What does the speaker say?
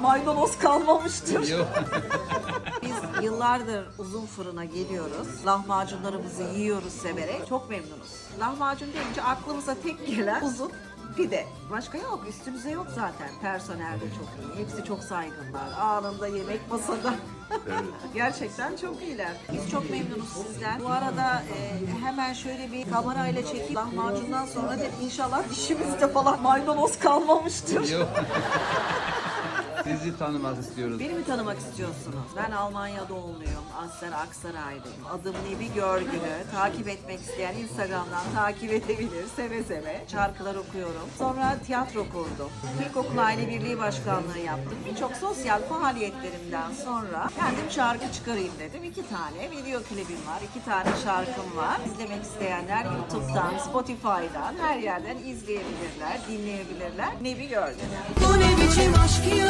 Maydanoz kalmamıştır. Yok. Biz yıllardır uzun fırına geliyoruz. Lahmacunlarımızı yiyoruz severek. Çok memnunuz. Lahmacun deyince aklımıza tek gelen uzun pide. Başka yok. Üstümüze yok zaten. Personel de çok iyi. Hepsi çok saygınlar. Anında yemek masada. Gerçekten çok iyiler. Biz çok memnunuz sizden. Bu arada e, hemen şöyle bir kamerayla çekip lahmacundan sonra da inşallah dişimizde falan maydanoz kalmamıştır. Yok. Sizi tanımak istiyoruz. Beni mi tanımak istiyorsunuz? Ben Almanya doğumluyum. Aslen Aksaray'dayım. Adım Nebi Görgülü. Takip etmek isteyen Instagram'dan takip edebilir. Seve seve. Şarkılar okuyorum. Sonra tiyatro kurdum. İlkokul Aile Birliği Başkanlığı yaptım. Birçok sosyal faaliyetlerimden sonra kendim şarkı çıkarayım dedim. İki tane video klibim var. iki tane şarkım var. İzlemek isteyenler YouTube'dan, Spotify'dan her yerden izleyebilirler, dinleyebilirler. Nebi Görgülü. Bu ne biçim aşk ya